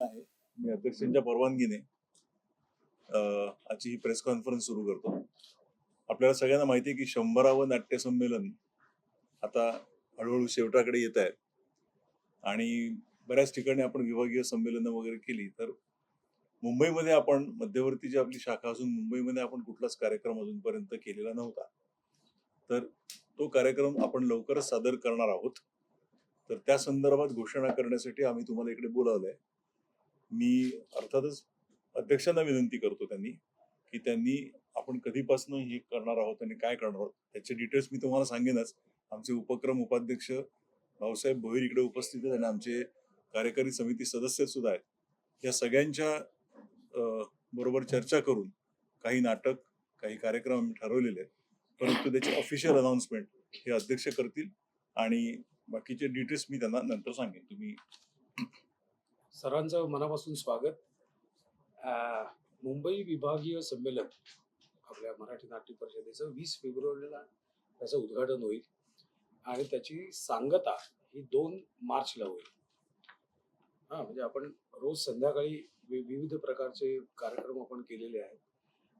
आहे. मी अध्यक्षांच्या परवानगीने आजची ही प्रेस कॉन्फरन्स सुरू करतो. आपल्याला सगळ्यांना माहिती आहे की शंभरावं नाट्य संमेलन आता हळूहळू शेवटाकडे येत आहे. आणि बऱ्याच ठिकाणी आपण विभागीय संमेलनं वगैरे केली तर मुंबईमध्ये आपण मध्यवर्ती जी आपली शाखा असून मुंबईमध्ये आपण कुठलाच कार्यक्रम अजूनपर्यंत केलेला नव्हता. तर तो कार्यक्रम आपण लवकरच सादर करणार आहोत. तर त्या संदर्भात घोषणा करण्यासाठी आम्ही तुम्हाला इकडे बोलावलंय. मी अर्थातच अध्यक्षांना विनंती करतो त्यांनी की त्यांनी आपण कधीपासून हे करणार आहोत आणि काय करणार आहोत त्याचे डिटेल्स मी तुम्हाला सांगेनच. आमचे उपक्रम उपाध्यक्ष भाऊसाहेब भोईर इकडे उपस्थित आहेत आणि आमचे कार्यकारी समिती सदस्य सुद्धा आहेत. या सगळ्यांच्या बरोबर चर्चा करून काही नाटक काही कार्यक्रम आम्ही ठरवलेले आहेत. परंतु त्याची ऑफिशियल अनाउन्समेंट हे अध्यक्ष करतील आणि बाकीचे डिटेल्स मी त्यांना नंतर सांगेन. तुम्ही सर्वांचं मनापासून स्वागत. मुंबई विभागीय संमेलन आपल्या मराठी नाट्य परिषदेचं वीस फेब्रुवारीला त्याचं उद्घाटन होईल आणि त्याची सांगता ही दोन मार्चला होईल. हा म्हणजे आपण रोज संध्याकाळी वि- विविध प्रकारचे कार्यक्रम आपण केलेले आहेत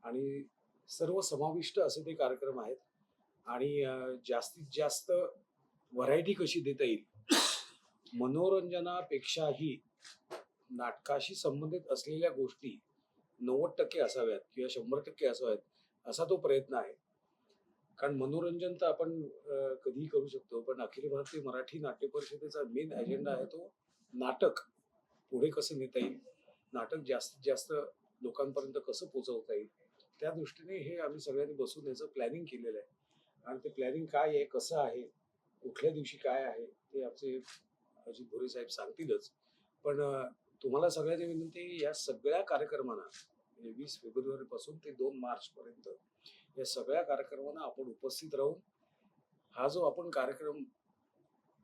आणि सर्व समाविष्ट असे ते कार्यक्रम आहेत आणि जास्तीत जास्त व्हरायटी कशी देता येईल मनोरंजनापेक्षाही नाटकाशी संबंधित असलेल्या गोष्टी नव्वद टक्के असाव्यात किंवा शंभर टक्के असाव्यात असा तो प्रयत्न आहे. कारण मनोरंजन तर आपण कधीही करू शकतो पण अखिल भारतीय मराठी नाट्य परिषदेचा मेन अजेंडा आहे तो नाटक. पुढे कसं नेता येईल? नाटक जास्तीत जास्त लोकांपर्यंत कसं पोचवता येईल? त्या दृष्टीने हे आम्ही सगळ्यांनी बसून याचं प्लॅनिंग केलेलं आहे. आणि ते प्लॅनिंग काय आहे कसं आहे कुठल्या दिवशी काय आहे ते आमचे अजित भोरे साहेब सांगतीलच. पण तुम्हाला सगळ्यांची विनंती या सगळ्या कार्यक्रमांना म्हणजे वीस फेब्रुवारीपासून ते दोन मार्चपर्यंत या सगळ्या कार्यक्रमांना आपण उपस्थित राहून हा जो आपण कार्यक्रम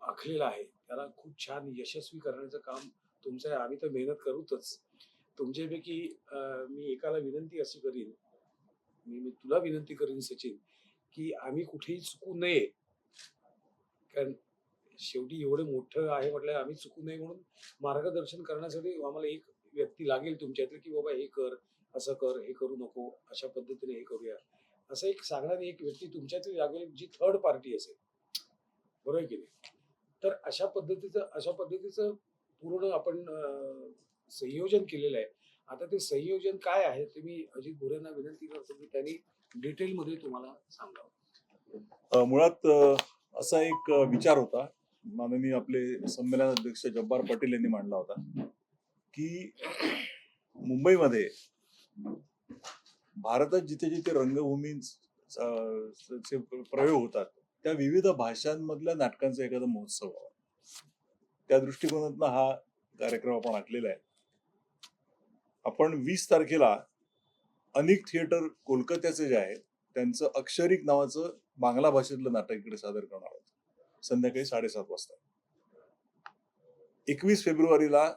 आखलेला आहे त्याला खूप छान यशस्वी करण्याचं काम तुमचं आहे आम्ही तर मेहनत करूतच. तुमच्यापैकी मी एकाला विनंती अशी करीन मी मी तुला विनंती करीन सचिन की आम्ही कुठेही चुकू नये. कारण शेवटी एवढं मोठं आहे म्हटलं आम्ही चुकू नये म्हणून मार्गदर्शन करण्यासाठी आम्हाला एक व्यक्ती लागेल तुमच्यातली की बाबा हे कर असं कर हे करू नको अशा पद्धतीने हे करूया. असं एक सांगणारी एक व्यक्ती तुमच्यातली लागेल जी थर्ड पार्टी असेल. बरोबर की नाही? तर अशा पद्धतीचं अशा पद्धतीचं पूर्ण आपण संयोजन केलेलं आहे. आता ते संयोजन काय आहे ते मी अजित भोरेंना विनंती करतो की त्यांनी डिटेलमध्ये तुम्हाला सांगावं. मुळात असा एक विचार होता. माननीय आपले संमेलन अध्यक्ष जब्बार पटेल यांनी मांडला होता की मुंबईमध्ये भारतात जिथे जिथे रंगभूमी प्रयोग होतात त्या विविध भाषांमधल्या नाटकांचा एखादा महोत्सव व्हावा त्या दृष्टिकोनातनं हा कार्यक्रम आपण आखलेला आहे. आपण वीस तारखेला अनेक थिएटर कोलकात्याचे जे आहेत त्यांचं अक्षरिक नावाचं बांगला भाषेतलं नाटक इकडे सादर करणार आहोत. संध्याकाळी साडेसात वाजता. एकवीस फेब्रुवारीला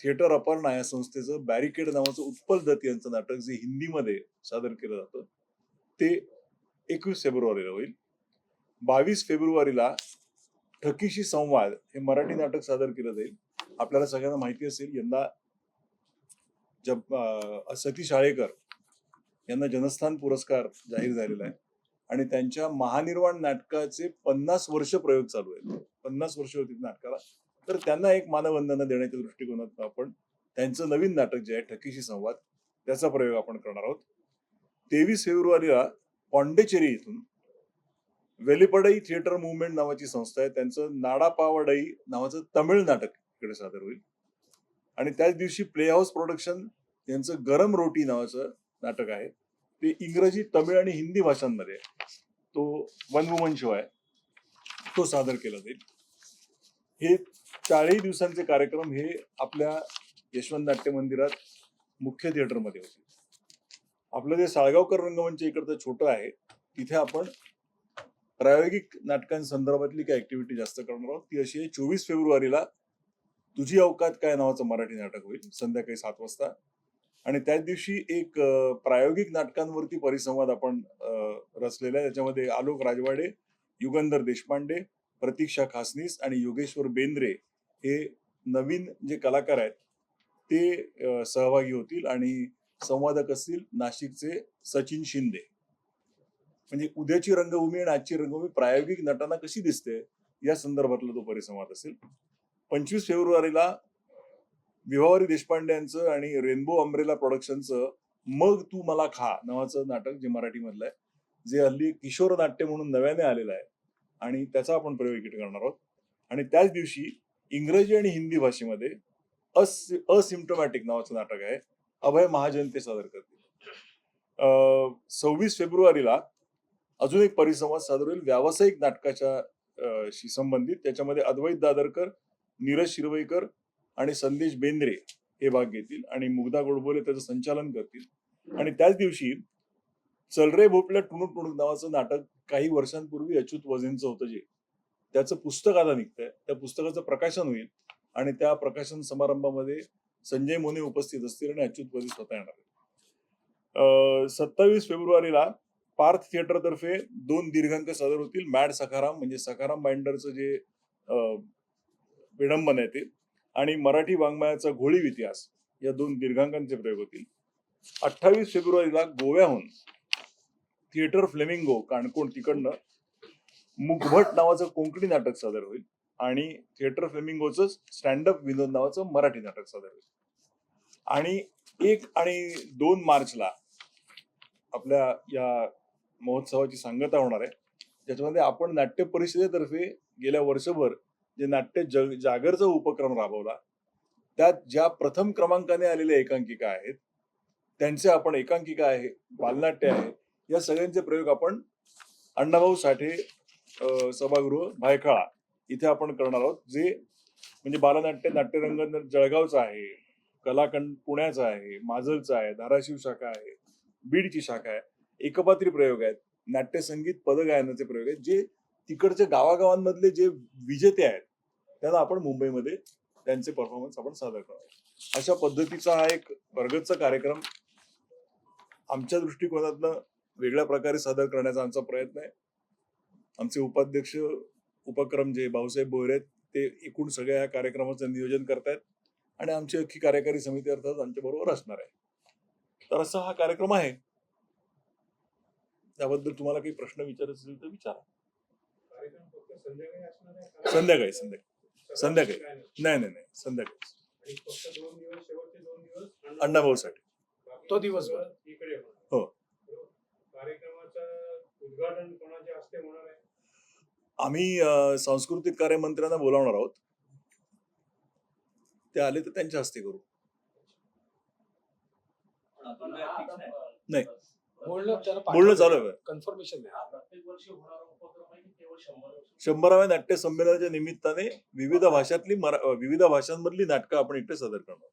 थिएटर अपर्णा या संस्थेचं बॅरिकेड नावाचं उत्पल दत्त यांचं नाटक जे हिंदीमध्ये सादर केलं जातं ते एकवीस फेब्रुवारीला होईल. बावीस फेब्रुवारीला ठकीशी संवाद हे मराठी नाटक सादर केलं जाईल. आपल्याला सगळ्यांना माहिती असेल यंदा जब सतीश आळेकर यांना जनस्थान पुरस्कार जाहीर झालेला आहे. आणि त्यांच्या महानिर्वाण नाटकाचे पन्नास वर्ष प्रयोग चालू आहेत. पन्नास वर्ष होती नाटकाला. तर त्यांना एक मानवंदना देण्याच्या दृष्टिकोनातून आपण त्यांचं नवीन नाटक जे आहे ठकीशी संवाद त्याचा प्रयोग आपण करणार आहोत. तेवीस फेब्रुवारीला पॉंडेचेरी इथून वेलिपडई थिएटर मुवमेंट नावाची संस्था आहे. त्यांचं नाडापावडई नावाचं तमिळ नाटक इकडे सादर होईल. आणि त्याच दिवशी प्ले हाऊस प्रोडक्शन यांचं गरम रोटी नावाचं नाटक आहे. ते इंग्रजी तमिळ आणि हिंदी भाषांमध्ये आहे. तो वन वुमन शो आहे तो सादर केला जाईल. हे चारही दिवसांचे कार्यक्रम हे आपल्या यशवंत नाट्य मंदिरात मुख्य थिएटरमध्ये होते. आपलं जे साळगावकर रंगमंच इकडचं छोटं आहे तिथे आपण प्रायोगिक नाटकांसंदर्भातली काही ऍक्टिव्हिटी जास्त करणार आहोत ती अशी आहे चोवीस फेब्रुवारीला तुझी अवकात काय नावाचं मराठी नाटक होईल संध्याकाळी सात वाजता. आणि त्याच दिवशी एक प्रायोगिक नाटकांवरती परिसंवाद आपण रचलेला आहे. त्याच्यामध्ये आलोक राजवाडे युगंधर देशपांडे प्रतीक्षा खासनीस आणि योगेश्वर बेंद्रे हे नवीन जे कलाकार आहेत ते सहभागी होतील आणि संवादक असतील नाशिकचे सचिन शिंदे. म्हणजे उद्याची रंगभूमी आणि आजची रंगभूमी प्रायोगिक नटांना कशी दिसते या संदर्भातला तो परिसंवाद असेल. पंचवीस फेब्रुवारीला विभावरी देशपांडे यांचं आणि रेनबो अम्ब्रेला प्रोडक्शनचं मग तू मला खा नावाचं नाटक जे मराठीमधलं आहे जे हल्ली किशोर नाट्य म्हणून नव्याने आलेलं आहे. आणि त्याचा आपण प्रयोग इकडे करणार आहोत. आणि त्याच दिवशी इंग्रजी आणि हिंदी भाषेमध्ये अस असिम्टोमॅटिक नावाचं नाटक आहे अभय महाजन ते सादर करतील. सव्वीस फेब्रुवारीला अजून एक परिसंवाद सादर होईल व्यावसायिक नाटकाच्या शी संबंधित त्याच्यामध्ये अद्वैत दादरकर नीरज शिरवईकर आणि संदेश बेंद्रे हे भाग घेतील आणि मुग्धा गोडबोले त्याचं संचालन करतील. आणि त्याच दिवशी चलरे भोपल्या टुणूक टुणूक नावाचं नाटक काही वर्षांपूर्वी अच्युत वझेंचं होतं जे. त्याचं पुस्तक आता निघतंय. त्या पुस्तकाचं प्रकाशन होईल आणि त्या प्रकाशन समारंभामध्ये संजय मोने उपस्थित असतील आणि अच्युत वझे स्वतः येणार सत्तावीस फेब्रुवारीला पार्थ थिएटर तर्फे दोन दीर्घांक सादर होतील. मॅड सखाराम म्हणजे सखाराम बाइंडरचं जे विडंबन आहे ते. आणि मराठी वाङ्मयाचा घोळीव इतिहास या दोन दीर्घांकांचे प्रयोग होतील. अठ्ठावीस फेब्रुवारीला गोव्याहून थिएटर फ्लेमिंगो काणकोण तिकडनं मुखभट नावाचं कोंकणी नाटक सादर होईल आणि थिएटर फ्लेमिंगोचं स्टँडअप विनोद नावाचं मराठी नाटक सादर होईल. आणि एक आणि दोन मार्चला आपल्या या महोत्सवाची सांगता होणार आहे. ज्याच्यामध्ये आपण नाट्य परिषदेतर्फे गेल्या वर्षभर जे नाट्य जग जागरचा उपक्रम राबवला त्यात ज्या प्रथम क्रमांकाने आलेल्या एकांकिका आहेत त्यांचे आपण एकांकिका आहे बालनाट्य आहे या सगळ्यांचे प्रयोग आपण अण्णाभाऊ साठे सभागृह भायखळा इथे आपण करणार आहोत जे म्हणजे बालनाट्य नाट्यरंग जळगावचं आहे कलाकंड पुण्याचं आहे माजलचं आहे धाराशिव शाखा आहे बीडची शाखा आहे एकपात्री प्रयोग आहेत नाट्यसंगीत पदगायनाचे प्रयोग आहेत जे तिकडच्या गावागावांमधले जे विजेते आहेत त्यांना आपण मुंबईमध्ये त्यांचे परफॉर्मन्स आपण सादर करणार अशा पद्धतीचा हा एक प्रगतचा कार्यक्रम आमच्या दृष्टिकोनातनं वेगळ्या प्रकारे सादर करण्याचा आमचा प्रयत्न आहे. आमचे उपाध्यक्ष उपक्रम जे भाऊसाहेब बोहरे आहेत ते एकूण सगळ्या या कार्यक्रमाचं नियोजन करतायत आणि आमची अख्खी कार्यकारी समिती अर्थात आमच्या बरोबर असणार आहे. तर असा हा कार्यक्रम आहे. त्याबद्दल तुम्हाला काही प्रश्न विचारायचे असेल तर विचारा. संध्याकाळी? संध्याकाळी संध्याकाळी नाही. नाही नाही संध्याकाळी आणि फक्त दोन दिवस शेवटचे दोन दिवस अण्णाभाऊसाठी बाकी तो दिवसभर. दिवस. हो. बरोबर. कार्यक्रमाचं उद्घाटन कोणाच्या हस्ते होणार आहे आम्ही सांस्कृतिक कार्य मंत्र्यांना बोलावणार आहोत ते आले तर त्यांच्या हस्ते करू नाही. बोलणं चालू आहे कन्फर्मेशन शंभराव्या नाट्य संमेलनाच्या निमित्ताने विविध भाषातली विविध भाषांमधली नाटकं आपण इकडे सादर करणार आहोत.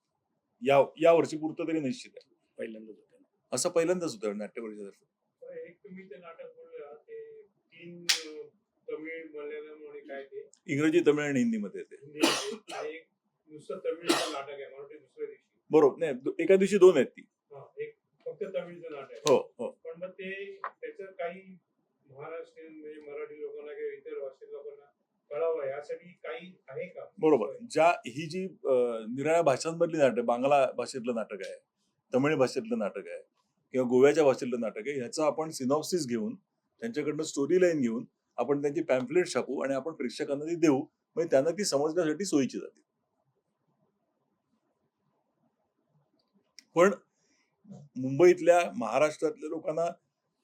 या या वर्षी पुरतं तरी निश्चित आहे. पहिल्यांदाच होतं. असं पहिल्यांदाच होतं नाट्य परिषदेतर्फे तर एक तुम्ही ते नाटक बोलले हा, ते तीन अं, तमिळ मल्याळम आणि काय ते? इंग्रजी तमिळ आणि हिंदीमध्ये येते हिंदी आहे. आणि एक नुसतं तमिळचं नाटक आहे मला वाटतं दुसऱ्या दिवशी. बरोबर नाही दो- एका दिवशी दोन आहेत ती. हा एक फक्त तमिळचं नाटक आहे. हो हो. पण मग ते त्याचं काही महाराष्ट्रीयन म्हणजे मराठी लोकांना किंवा इतर लोकांना कळावं यासाठी काही आहे का? बरोबर. ज्या ही जी निराळ्या भाषांमधली नाटक बांगला भाषेतलं नाटक आहे तमिळ भाषेतलं नाटक आहे किंवा गोव्याच्या भाषेतलं नाटक आहे ह्याचं आपण सिनॉप्सिस घेऊन त्यांच्याकडनं स्टोरी लाईन घेऊन आपण त्यांची पॅम्पलेट छापू आणि आपण प्रेक्षकांना ती देऊ म्हणजे त्यांना ती समजण्यासाठी सोयीची जाते. पण मुंबईतल्या महाराष्ट्रातल्या लोकांना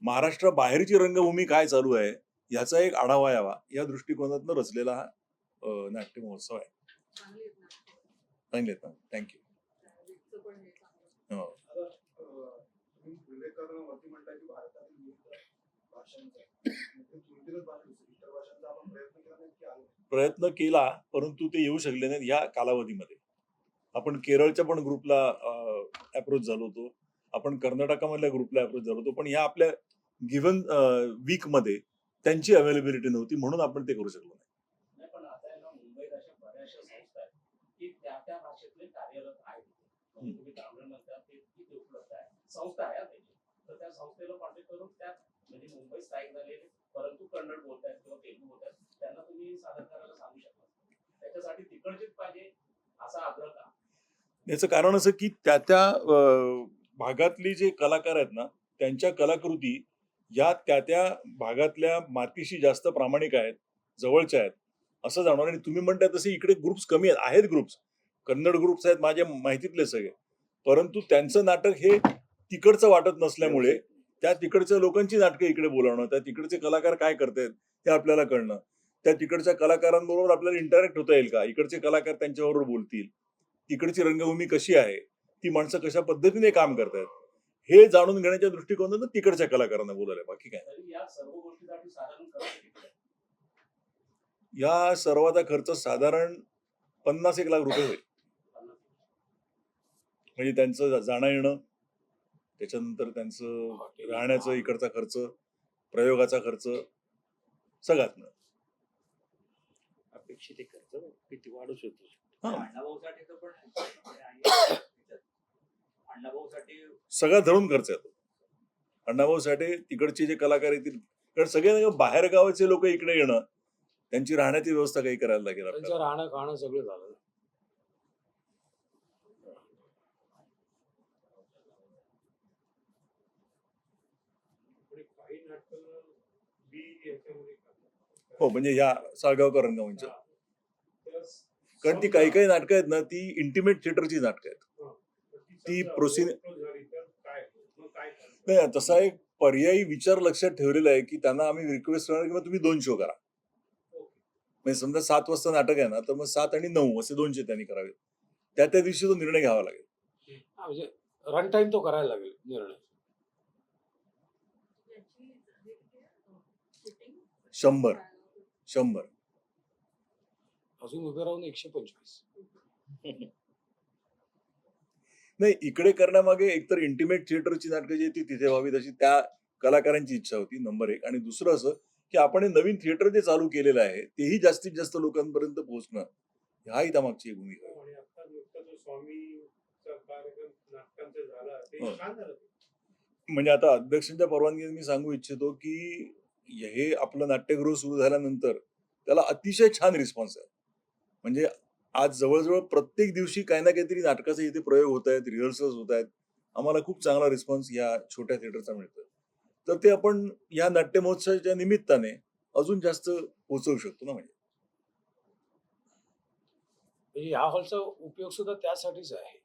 महाराष्ट्राबाहेरची रंगभूमी काय चालू आहे याचा एक आढावा यावा. या दृष्टिकोनातून रचलेला हा नाट्य महोत्सव आहे. चांगले आहेत ना थँक्यू हो. प्रयत्न केला प्रयत्न केला परंतु ते येऊ शकले नाहीत या कालावधीमध्ये. आपण केरळच्या पण ग्रुपला अप्रोच झालो होतो. आपण कर्नाटकामधल्या ग्रुपला अप्रोच झालो होतो पण या आपल्या गिव्हन वीकमध्ये त्यांची अवेलेबिलिटी नव्हती म्हणून आपण ते करू शकलो नाही. संस्था म्हणजे तुम्ही तामिळ म्हणता ते तिथे उपलब्ध आहे संस्था आहे त्याची. तर त्या संस्थेला कॉन्टॅक्ट करून त्या मुंबई स्थायिक झालेले परंतु कन्नड बोलतायत किंवा तेलुगू बोलतायत त्यांना तुम्ही सादर करायला सांगू शकता. त्याच्यासाठी तिकडचेच पाहिजे असा आग्रह का? याचं कारण असं की त्या त्या भागातली जे कलाकार आहेत ना त्यांच्या कलाकृती या त्या त्या भागातल्या मातीशी जास्त प्रामाणिक आहेत जवळच्या आहेत असं जाणवलं. आणि तुम्ही म्हणता तसे इकडे ग्रुप्स कमी आहेत आहेत ग्रुप्स कन्नड ग्रुप्स आहेत माझ्या माहितीतले सगळे. परंतु त्यांचं नाटक हे तिकडचं वाटत नसल्यामुळे त्या तिकडच्या लोकांची नाटकं इकडे बोलावणं त्या तिकडचे कलाकार काय करतायत हे आपल्याला कळणं. त्या तिकडच्या कलाकारांबरोबर आपल्याला इंटरॅक्ट होता येईल का? इकडचे कलाकार त्यांच्याबरोबर बोलतील. तिकडची रंगभूमी कशी आहे? ती माणसं कशा पद्धतीने काम करतायत हे जाणून घेण्याच्या दृष्टिकोनातून तिकडच्या कलाकारांना बोलायला बाकी काय? या सर्वाचा खर्च साधारण पन्नास एक लाख रुपये होईल. म्हणजे त्यांचं जाणं येणं त्याच्यानंतर त्यांचं राहण्याचं इकडचा खर्च प्रयोगाचा खर्च सगळ्यात अपेक्षित एक खर्च किती वाढू शकतो हा अण्णाभाऊसाठी तर पण हे आहे त्याच्यात. अण्णाभाऊसाठी सगळा धरून खर्च येतो. अण्णाभाऊ साठे तिकडचे जे कलाकार येतील कारण सगळे बाहेर गावाचे लोक इकडे येणं त्यांची राहण्याची व्यवस्था काही करायला लागेल आपल्याला. राहणं खाणं सगळं झालं. हो म्हणजे ह्या साळगावकर रंगमंच. कारण ती काही काही नाटकं आहेत ना ती इंटिमेट थिएटरची नाटकं आहेत. ती करणार? नाही तसा एक पर्यायी विचार लक्षात ठेवलेला आहे की त्यांना आम्ही रिक्वेस्ट करणार की मग तुम्ही दोन शो करा. ओके. म्हणजे समजा सात वाजता नाटक आहे ना तर मग सात आणि नऊ असे दोन शो त्यांनी करावे. त्या त्या दिवशी तो निर्णय घ्यावा लागेल. म्हणजे रन टाइम तो करायला लागेल निर्णय. शंभर. शंभर. अजून उभे राहून एकशे पंचवीस. नाही इकडे करण्यामागे एकतर इंटिमेट थिएटरची नाटकं जी ती तिथे व्हावी तशी त्या कलाकारांची इच्छा होती नंबर एक आणि दुसरं असं की आपण हे नवीन थिएटर जे चालू केलेलं आहे तेही जास्तीत जास्त लोकांपर्यंत पोहोचणं हाही त्यामागची भूमिका आहे. हो. म्हणजे आता अध्यक्षांच्या परवानगीने मी सांगू इच्छितो की हे आपलं नाट्यगृह सुरू झाल्यानंतर त्याला अतिशय छान रिस्पॉन्स आहे म्हणजे आज जवळजवळ प्रत्येक दिवशी काही ना काहीतरी नाटकाचे इथे प्रयोग होत आहेत रिहर्सल्स होत आहेत. आम्हाला खूप चांगला रिस्पॉन्स या छोट्या थिएटरचा मिळतो तर ते आपण या नाट्य महोत्सवाच्या निमित्ताने अजून जास्त पोचवू शकतो ना म्हणजे? म्हणजे या हॉलचा उपयोग सुद्धा त्यासाठीच आहे.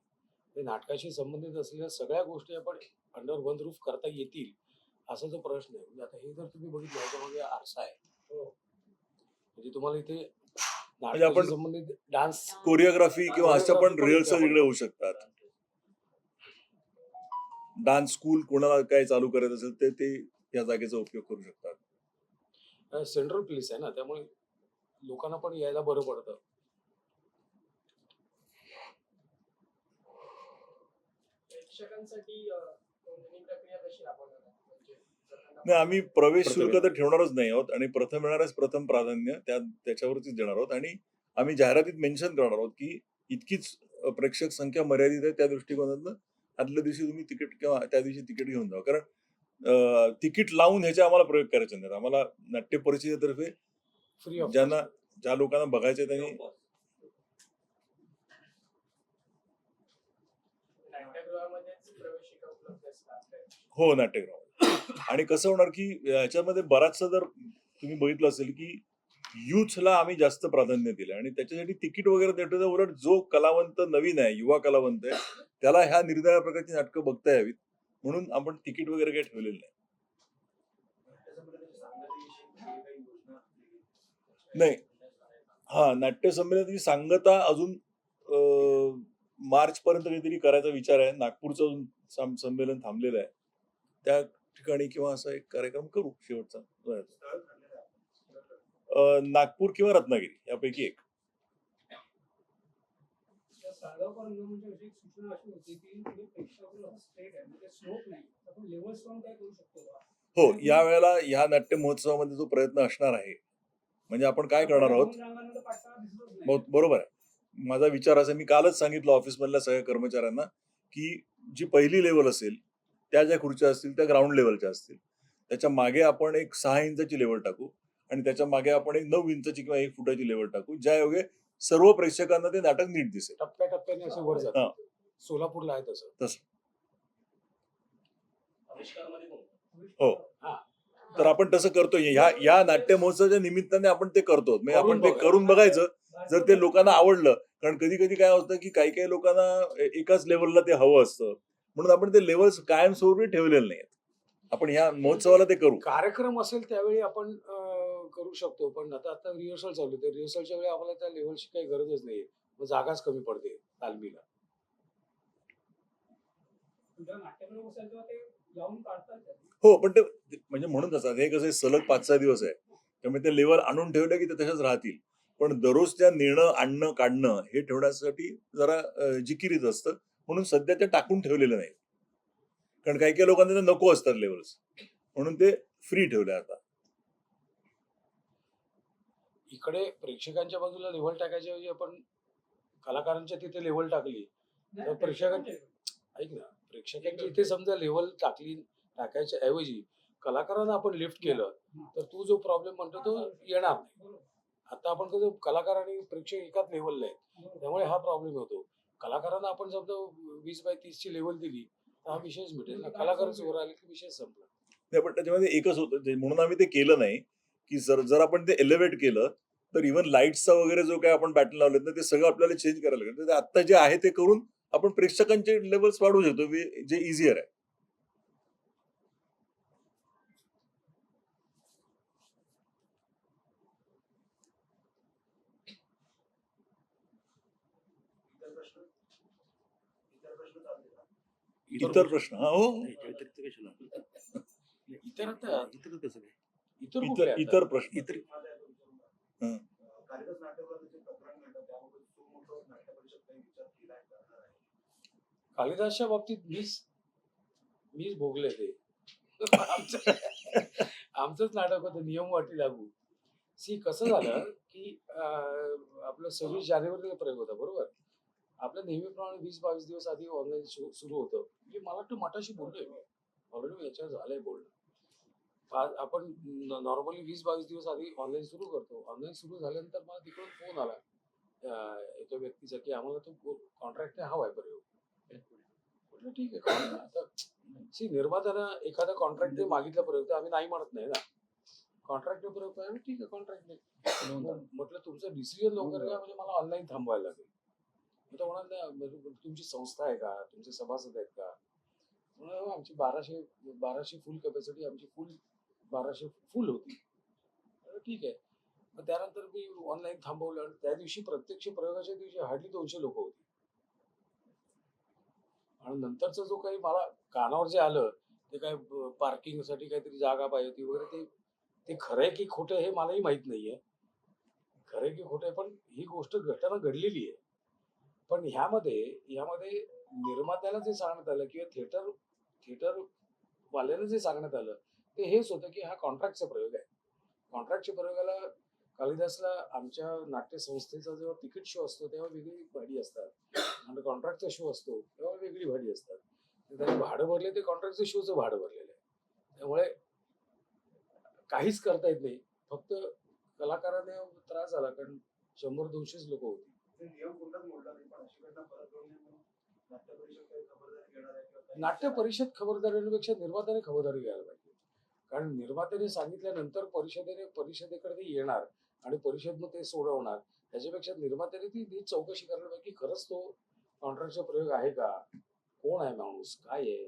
ते नाटकाशी संबंधित असलेल्या सगळ्या गोष्टी आपण अंडर वन रूफ करता येतील असा जो प्रश्न आहे. म्हणजे आता हे जर तुम्ही बघितलं आरसा आहे. हो. म्हणजे तुम्हाला इथे आपण- नाटकाशी संबंधित डान्स कोरिओग्राफी किंवा अशा पण रिहर्सल इकडे होऊ शकतात. डान्स स्कूल कोणाला काय चालू करायचं असेल ते ते या जागेचा उपयोग करू शकतात. सेंट्रल प्लेस आहे ना त्यामुळे लोकांना पण यायला बरं पडतं. प्रेक्षकांसाठी नोंदणी प्रक्रिया कशी राबवणार आहे? म्हणजे जर त्यांना- नाही आम्ही प्रवेश शुल्क तर ठेवणारच नाही आहोत आणि प्रथम येणारच प्रथम प्राधान्य त्या त्याच्यावरतीच देणार आहोत. आणि आम्ही जाहिरातीत मेन्शन करणार आहोत की इतकीच प्रेक्षक संख्या मर्यादित आहे त्या दृष्टिकोनातनं आदल्या दिवशी तुम्ही तिकीट किंवा त्या दिवशी तिकीट घेऊन जावा. कारण तिकीट लावून ह्याचे आम्हाला प्रयोग करायचे नाहीत. आम्हाला नाट्य परिषदेतर्फे फ्री ऑफ ज्यांना ज्या लोकांना बघायचे त्यांनी नाट्यगृहामध्येच प्रवेशिका उपलब्ध असतात. हो नाट्यगृह. आणि कसं होणार की याच्यामध्ये बराचसा जर तुम्ही बघितलं असेल की युथला आम्ही जास्त प्राधान्य दिलं आणि त्याच्यासाठी तिकीट वगैरे देतो तर उलट जो कलावंत नवीन आहे युवा कलावंत आहे त्याला ह्या निर्दया प्रकारची नाटकं बघता यावीत. म्हणून आपण तिकीट वगैरे काही ठेवलेलं नाही. नाही. हा नाट्य संमेलनाची सांगता अजून मार्च पर्यंत काहीतरी करायचा विचार आहे. नागपूरचं अजून संमेलन थांबलेलं आहे. त्या ठिकाणी किंवा असा एक कार्यक्रम करू शेवटचा नागपूर किंवा रत्नागिरी यापैकी एक. म्हणजे? हो या वेळेला ह्या नाट्य महोत्सवामध्ये जो प्रयत्न असणार आहे म्हणजे आपण काय करणार आहोत? बरोबर आहे. माझा विचार असा मी कालच सांगितलं ऑफिसमधल्या सगळ्या कर्मचाऱ्यांना की जी पहिली लेवल असेल त्या ज्या खुर्च्या असतील त्या ग्राउंड लेवलच्या असतील. त्याच्यामागे आपण एक सहा इंचाची लेवल टाकू आणि त्याच्यामागे आपण एक नऊ इंचाची किंवा एक फुटाची लेवल टाकू ज्या योगे सर्व प्रेक्षकांना ते नाटक नीट दिसेल. टप्प्याटप्प्याने असे वर हा. सोलापूरला आहे तसं. कोण? हो. तर आपण तसं करतोय. ह्या या नाट्य महोत्सवाच्या निमित्ताने आपण ते करतो. म्हणजे करून आपण ते. करून बघायचं. जर ते लोकांना आवडलं कारण कधी कधी काय होतं की काही काही लोकांना ए- एकाच लेवलला ते हवं असतं. म्हणून आपण ते लेवल्स कायमस्वरूपी ठेवलेले नाहीत आपण ह्या महोत्सवाला ते करू. कार्यक्रम असेल त्यावेळी आपण करू शकतो पण आता आता रिहर्सल चालू आहे रिहर्सलच्या वेळी आम्हाला त्या लेवलची काही गरजच नाही मग जागाच कमी पडते तालमीला. हो पण ते म्हणजे म्हणून असतात हे कसं सलग पाच सहा दिवस आहे. त्यामुळे ते लेवल आणून ठेवलं की ते तशाच राहतील. पण दररोज त्या नेणं आणणं काढणं हे ठेवण्यासाठी जरा जिकिरीच असतं. म्हणून सध्या ते टाकून ठेवलेलं नाही. कारण काही काही लोकांना ते नको असतात लेवल्स म्हणून ते फ्री ठेवले आता. इकडे प्रेक्षकांच्या बाजूला लेवल टाकायच्या ऐवजी आपण कलाकारांच्या तिथे लेवल टाकली. नाही, प्रेक्षकांचे- ऐक ना प्रेक्षकांच्या इथे समजा लेवल टाकली टाकायच्या ऐवजी कलाकारांना आपण लिफ्ट केलं तर तू जो प्रॉब्लेम म्हणतो तो येणार नाही. आता आपण कसं कलाकार आणि प्रेक्षक एकाच लेवलला आहेत. त्यामुळे हा प्रॉब्लेम होतो कलाकारांना आपण समजा वीस बाय तीस ची लेवल दिली तर हा विषयच मिटेल ना. कलाकारच वर आले की विषय संपला. नाही पण त्याच्यामध्ये एकच होतं म्हणून आम्ही ते केलं नाही की जर जर आपण ते एलिव्हेट केलं तर इव्हन लाईट्सचा वगैरे जो काय आपण बॅटन लावलेत ना ते सगळं आपल्याला चेंज करायला लागेल. आता ते जे आहे ते करून आपण प्रेक्षकांचे लेवल्स वाढवू शकतो जे इझियर आहे इतर प्रश्न इतर प्रश्न चालते का इतर प्रश्न हा. इतर इतर कसं काय? इतर कुठले इतर आता? इतर प्रश्न. इतर. हं. कालिदासच्या बाबतीत मीच मीच भोगले ते. आमचं आमचंच नाटक होतं नियम वाटी लागू. सी कसं झालं की आपलं सव्वीस जानेवारीला प्रयोग होता बरोबर? आपल्या नेहमीप्रमाणे वीस बावीस दिवस आधी ऑनलाईन सुरू होतं. म्हणजे मला वाटतं मठाशी बोललोय मी. ऑलरेडी याच्यावर झालंय बोलणं. आपण नॉर्मली वीस बावीस दिवस आधी ऑनलाईन सुरू करतो. ऑनलाईन सुरू झाल्यानंतर मला तिकडून फोन आला. एका व्यक्तीचा की आम्हाला तो कॉन्ट्रॅक्ट हवा आहे प्रयोग म्हटलं ठीक आहे. आता सी निर्मात्यानं एखादा कॉन्ट्रॅक्ट ते मागितलं प्रयोग तर आम्ही नाही म्हणत नाही ना. कॉन्ट्रॅक्ट ठीक आहे कॉन्ट्रॅक्ट म्हटलं तुमचं डिसिजन लवकर घ्या म्हणजे मला ऑनलाईन थांबवायला लागेल. मग म्हणाल तुमची संस्था आहे का? तुमचे सभासद आहेत का? हो, आमची बाराशे बाराशे फुल कॅपॅसिटी आमची फुल बाराशे फुल होती. ठीक आहे. मग त्यानंतर मी ऑनलाईन थांबवलं आणि त्या दिवशी प्रत्यक्ष प्रयोगाच्या दिवशी हार्डली दोनशे लोक होती. आणि नंतरचं जो काही मला कानावर जे आलं ते काय पार्किंगसाठी काहीतरी जागा पाहिजे होती वगैरे ते ते खरंय की खोटं हे मलाही माहीत नाहीये. खरंय की खोटं आहे पण ही गोष्ट घटना घडलेली आहे. पण ह्यामध्ये ह्यामध्ये निर्मात्याला जे सांगण्यात आलं किंवा थिएटर थिएटर वाल्याला जे सांगण्यात आलं ते हेच होतं की हा कॉन्ट्रॅक्टचा प्रयोग आहे. कॉन्ट्रॅक्टच्या प्रयोगाला कालिदासला आमच्या नाट्यसंस्थेचा जेव्हा तिकीट शो असतो तेव्हा वेगळी भाडी असतात. आणि कॉन्ट्रॅक्टचा शो असतो तेव्हा वेगळी भाडी असतात. त्याने भाडं भरले ते कॉन्ट्रॅक्टचं शोचं भाडं भरलेलं आहे. त्यामुळे काहीच करता येत नाही. फक्त कलाकाराने त्रास झाला कारण शंभर दोनशेच लोक होती. नियम मोडला नाही पण अशी घटना परत घडू नये नाट्य परिषद काही खबरदारी घेणार आहे किंवा काही- नाट्य परिषद खबरदारीपेक्षा निर्मात्याने खबरदारी घ्यायला पाहिजे. कारण निर्मात्याने सांगितल्यानंतर परिषदेने परिषदेकडे ते येणार आणि परिषद मग ते सोडवणार त्याच्यापेक्षा निर्मात्याने ती नीट चौकशी करायला पाहिजे की खरंच तो कॉन्ट्रॅक्टचा प्रयोग आहे का? कोण आहे माणूस? काय आहे?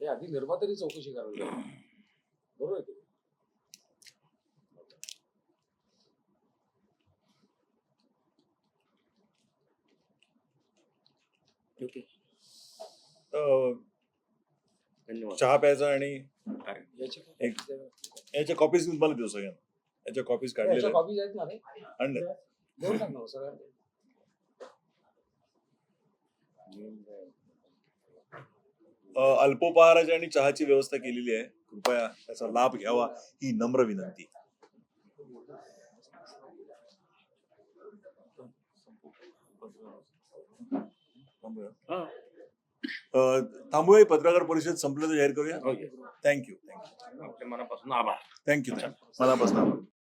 हे आधी निर्मात्याने चौकशी करायला पाहिजे. बरोबर आहे की नाही? ओके. अं, धन्यवाद. चहा प्यायचा आणि एक- याच्या कॉपीज मला देऊ सगळ्यांना. याच्या कॉपीज याच्या काढलेल्या कॉपीज आहेत ना रे? आणल्या देऊन टाक ना हो सगळ्यांना. अं, अल्पोपहाराची आणि चहाची व्यवस्था केलेली आहे. कृपया त्याचा लाभ घ्यावा. ही नम्र विनंती. थांबूया. हा. ही पत्रकार परिषद संपलं तर जाहीर करूया. ओके थँक्यू थँक्यू आपल्या मनापासून आभार. थँक्यू मनापासून आभार.